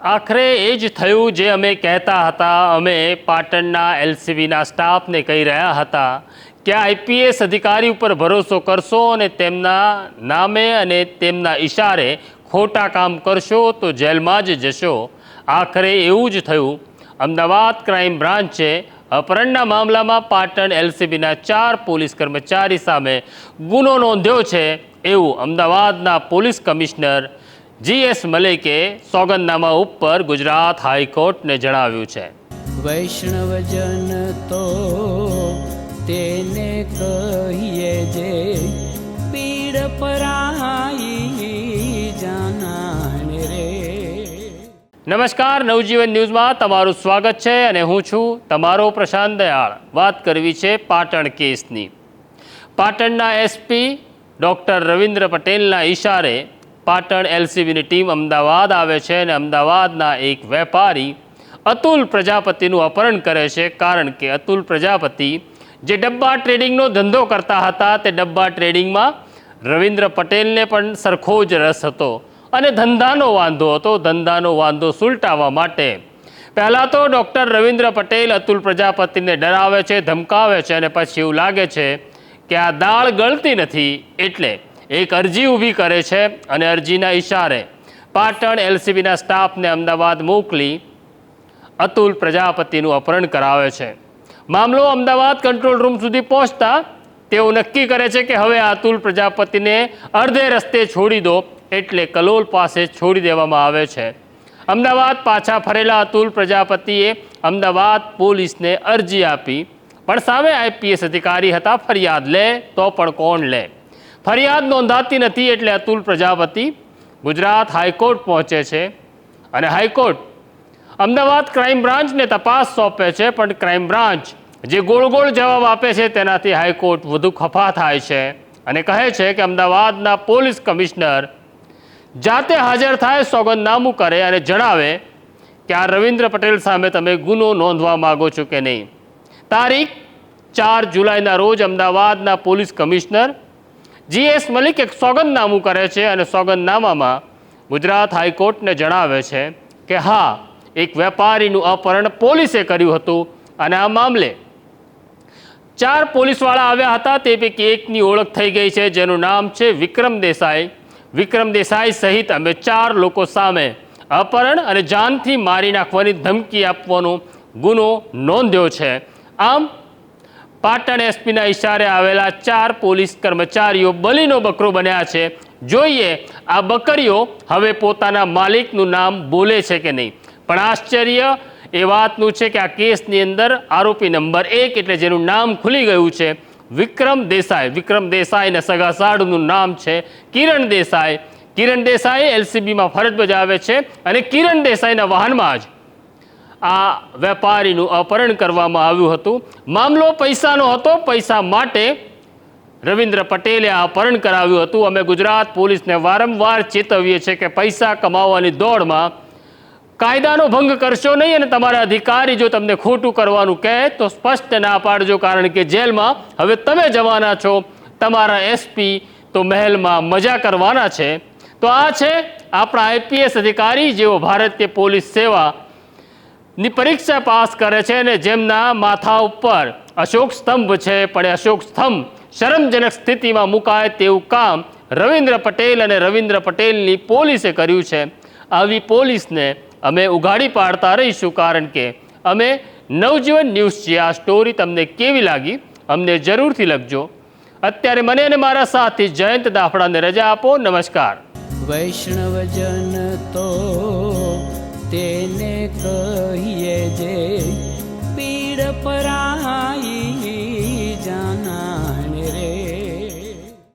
આખરે એ જ થયું જે અમે કહેતા હતા. અમે પાટણના એલસીબીના સ્ટાફને કહી રહ્યા હતા કે આઈપીએસ અધિકારી ઉપર ભરોસો કરશો અને તેમના નામે અને તેમના ઈશારે ખોટા કામ કરશો તો જેલમાં જ જશો. આખરે એવું જ થયું. અમદાવાદ ક્રાઇમ બ્રાન્ચે અપહરણના મામલામાં પાટણ એલસીબીના ચાર પોલીસ કર્મચારી સામે ગુનો નોંધ્યો છે એવું અમદાવાદના પોલીસ કમિશનર જીએસ મલિકે સોગંદનામા ઉપર ગુજરાત હાઈકોર્ટને જણાવ્યું છે. વૈષ્ણવજન તો તેને કહીએ જે પીડ પરાઈ જાનાને રે. નમસ્કાર નવજીવન ન્યૂઝમાં તમારું સ્વાગત છે અને હું છું તમારો પ્રશાંત દયાળ. વાત કરવી છે પાટણ કેસની. પાટણના એસપી ડૉક્ટર રવિન્દ્ર પટેલના ઈશારે પાટણ એલસીબીની ટીમ અમદાવાદ આવે છે અને અમદાવાદના એક વેપારી અતુલ પ્રજાપતિનું અપહરણ કરે છે. કારણ કે અતુલ પ્રજાપતિ જે ડબ્બા ટ્રેડિંગનો ધંધો કરતા હતા તે ડબ્બા ટ્રેડિંગમાં રવિન્દ્ર પટેલને પણ સરખો જ રસ હતો અને ધંધાનો વાંધો હતો. ધંધાનો વાંધો સુલટાવવા માટે પહેલાં તો ડૉક્ટર રવિન્દ્ર પટેલ અતુલ પ્રજાપતિને ડરાવે છે, ધમકાવે છે અને પછી એવું લાગે છે કે આ દાળ ગળતી નથી. એટલે એક અરજી ઊભી કરે છે અને અરજીના ઇશારે પાટણ એલસીબીના સ્ટાફને અમદાવાદ મોકલી અતુલ પ્રજાપતિનું અપહરણ કરાવે છે. મામલો અમદાવાદ કંટ્રોલ રૂમ સુધી પહોંચતા તેઓ નક્કી કરે છે કે હવે અતુલ પ્રજાપતિને અડધે રસ્તે છોડી દો એટલે કલોલ પાસે છોડી દેવામાં આવે છે. અમદાવાદ પાછા ફરેલા અતુલ પ્રજાપતિએ અમદાવાદ પોલીસને અરજી આપી, પણ સામે આઈપીએસ અધિકારી હતા ફરિયાદ લે તો પણ કોણ લે? ફરિયાદ નોંધાતી નથી એટલે અતુલ પ્રજાપતિ ગુજરાત હાઈકોર્ટ પહોંચે છે અને હાઈકોર્ટ અમદાવાદ ક્રાઇમ બ્રાન્ચને તપાસ સોંપે છે, પણ ક્રાઇમ બ્રાન્ચ જે ગોળ ગોળ જવાબ આપે છે તેનાથી હાઈકોર્ટ વધુ ખફા થાય છે અને કહે છે કે અમદાવાદના પોલીસ કમિશનર જાતે હાજર થાય, સોગંદનામું કરે અને જણાવે કે આ રવિન્દ્ર પટેલ સામે તમે ગુનો નોંધવા માગો છો કે નહીં. તારીખ ચાર જુલાઈના રોજ અમદાવાદના પોલીસ કમિશનર જીએસ મલિક એક સોગંદનામું કરે છે અને સોગંદનામામાં ગુજરાત હાઈકોર્ટને જણાવે છે કે હા, એક વેપારીનું અપહરણ પોલીસે કર્યું હતું અને આ મામલે ચાર પોલીસવાળા આવ્યા હતા. તે પૈકી એકની ઓળખ થઈ ગઈ છે, જેનું નામ છે વિક્રમ દેસાઈ. વિક્રમ દેસાઈ સહિત અમે ચાર લોકો સામે અપહરણ અને જાનથી મારી નાખવાની ધમકી આપવાનો ગુનો નોંધ્યો છે. આમ પાટણ એસપીના ઇશારે આવેલા ચાર પોલીસ કર્મચારીઓ બલીનો બકરો બન્યા છે. જોઈએ, આ બકરીઓ હવે પોતાના માલિકનું નામ બોલે છે કે નહીં? પણ આશ્ચર્ય એ વાતનું છે કે આ કેસની અંદર આરોપી નંબર એક એટલે જેનું નામ ખુલી ગયું છે, વિક્રમ દેસાઈ. વિક્રમ દેસાઈના સગા સાડુનું નામ છે કિરણ દેસાઈ. કિરણ દેસાઈ એલસીબીમાં ફરજ બજાવે છે અને કિરણ દેસાઈના વાહનમાં જ આ વેપારીનું અપહરણ કરવામાં આવ્યું હતું. મામલો પૈસાનો હતો, પૈસા માટે રવિન્દ્ર પટેલે આ અપહરણ કરાવ્યું હતું. અમે ગુજરાત પોલીસને વારંવાર ચેતવીએ છીએ કે પૈસા કમાવાની દોડમાં કાયદાનો ભંગ કરશો નહીં અને તમારા અધિકારી જો તમને ખોટું કરવાનું કહે તો સ્પષ્ટ ના પાડજો, કારણ કે જેલમાં હવે તમે જવાના છો. તમારા એસપી તો મહેલમાં મજા કરવાના છે. તો આ છે આપણા આઈપીએસ અધિકારી, જેઓ ભારતીય પોલીસ સેવા ની પરીક્ષા પાસ કરે છે અને જેમના માથા ઉપર અશોક સ્તંભ છે, પણ અશોક સ્તંભ શરમજનક સ્થિતિમાં મુકાય તેવું કામ રવિન્દ્ર પટેલ અને રવિન્દ્ર પટેલની પોલીસે કર્યું છે. આવી પોલીસને અમે ઉઘાડી પાડતા રહીશું કારણ કે અમે નવજીવન ન્યૂઝ છીએ આ સ્ટોરી તમને કેવી લાગી? અમને જરૂરથી લખજો. અત્યારે મને અને મારા સાથી જયંત દાફડાને રજા આપો. નમસ્કાર. વૈષ્ણવજન તો તેને કહીએ જે પીડ પરાઈ